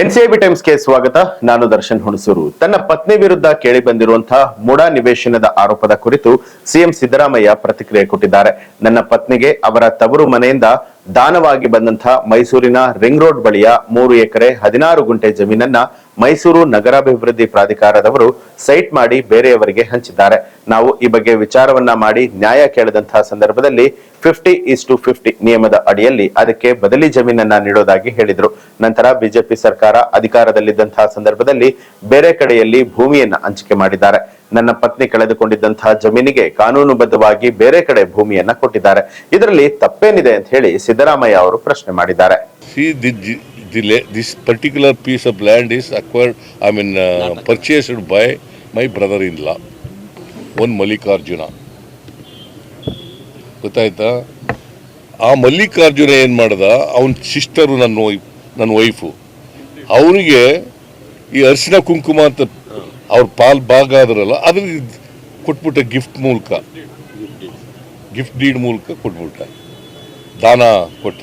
NCIB ಟೈಮ್ಸ್ಗೆ ಸ್ವಾಗತ. ನಾನು ದರ್ಶನ್ ಹುಣಸೂರು. ತನ್ನ ಪತ್ನಿ ವಿರುದ್ಧ ಕೇಳಿ ಬಂದಿರುವಂತಹ ಮುಡಾ ನಿವೇಶನದ ಆರೋಪದ ಕುರಿತು ಸಿಎಂ ಸಿದ್ದರಾಮಯ್ಯ ಪ್ರತಿಕ್ರಿಯೆ ಕೊಟ್ಟಿದ್ದಾರೆ. ನನ್ನ ಪತ್ನಿಗೆ ಅವರ ತವರು ಮನೆಯಿಂದ ದಾನವಾಗಿ ಬಂದಂತಹ ಮೈಸೂರಿನ ರಿಂಗ್ ರೋಡ್ ಬಳಿಯ ಮೂರು ಎಕರೆ ಹದಿನಾರು ಗುಂಟೆ ಜಮೀನನ್ನ ಮೈಸೂರು ನಗರಾಭಿವೃದ್ಧಿ ಪ್ರಾಧಿಕಾರದವರು ಸೈಟ್ ಮಾಡಿ ಬೇರೆಯವರಿಗೆ ಹಂಚಿದ್ದಾರೆ. ನಾವು ಈ ಬಗ್ಗೆ ವಿಚಾರವನ್ನ ಮಾಡಿ ನ್ಯಾಯ ಕೇಳದಂತಹ ಸಂದರ್ಭದಲ್ಲಿ ಫಿಫ್ಟಿ ಇಸ್ ಟು ಫಿಫ್ಟಿ ನಿಯಮದ ಅಡಿಯಲ್ಲಿ ಅದಕ್ಕೆ ಬದಲಿ ಜಮೀನನ್ನ ನೀಡೋದಾಗಿ ಹೇಳಿದ್ರು. ನಂತರ ಬಿಜೆಪಿ ಸರ್ಕಾರ ಅಧಿಕಾರದಲ್ಲಿದ್ದಂತಹ ಸಂದರ್ಭದಲ್ಲಿ ಬೇರೆ ಕಡೆಯಲ್ಲಿ ಭೂಮಿಯನ್ನ ಹಂಚಿಕೆ ಮಾಡಿದ್ದಾರೆ. ನನ್ನ ಪತ್ನಿ ಕಳೆದುಕೊಂಡಿದ್ದಂತಹ ಜಮೀನಿಗೆ ಕಾನೂನುಬದ್ಧವಾಗಿ ಬೇರೆ ಕಡೆ ಭೂಮಿಯನ್ನ ಕೊಟ್ಟಿದ್ದಾರೆ. ಇದರಲ್ಲಿ ತಪ್ಪೇನಿದೆ ಅಂತ ಹೇಳಿ ಸಿದ್ದರಾಮಯ್ಯ ಅವರು ಪ್ರಶ್ನೆ ಮಾಡಿದ್ದಾರೆ. The, this particular piece of land is acquired, I mean, uh, purchased by my brother-in-law, one Mallikarjuna ಗೊತ್ತಾಯ್ತಾ? ಆ ಮಲ್ಲಿಕಾರ್ಜುನ ಏನು ಮಾಡ್ದ? ಅವನ ಸಿಸ್ಟರು ನನ್ನ ವೈಫ್ ನನ್ನ ವೈಫು ಅವನಿಗೆ ಈ ಅರಿಶಿನ ಕುಂಕುಮ ಅಂತ ಅವ್ರ ಪಾಲ್ ಭಾಗ ಆದ್ರಲ್ಲ ಅದ್ರ ಕೊಟ್ಬಿಟ್ಟ ಗಿಫ್ಟ್ ಮೂಲಕ. ಗಿಫ್ಟ್ ಡೀಡ್ ಮೂಲಕ ಕೊಟ್ಬಿಟ್ಟ. ದಾನ ಕೊಟ್ಟ.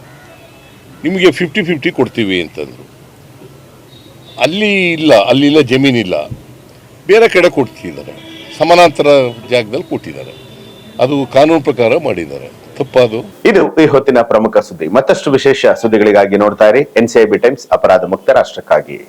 ನಿಮಗೆ ಫಿಫ್ಟಿ ಫಿಫ್ಟಿ ಕೊಡ್ತೀವಿ ಅಂತಂದರು. ಅಲ್ಲಿ ಇಲ್ಲ ಅಲ್ಲಿಲ್ಲ ಜಮೀನಿಲ್ಲ ಬೇರೆ ಕಡೆ ಕೊಡ್ತಿದ್ದಾರೆ. ಸಮಾನಾಂತರ ಜಾಗದಲ್ಲಿ ಕೊಟ್ಟಿದ್ದಾರೆ. ಅದು ಕಾನೂನು ಪ್ರಕಾರ ಮಾಡಿದ್ದಾರೆ. ತಪ್ಪಾದು? ಇದು ಈ ಹೊತ್ತಿನ ಪ್ರಮುಖ ಸುದ್ದಿ. ಮತ್ತಷ್ಟು ವಿಶೇಷ ಸುದ್ದಿಗಳಿಗಾಗಿ ನೋಡ್ತಾ ಇರಿ. ಎನ್ಸಿಐಬಿ ಟೈಮ್ಸ್ ಅಪರಾಧ ಮುಕ್ತ ರಾಷ್ಟ್ರಕ್ಕಾಗಿ.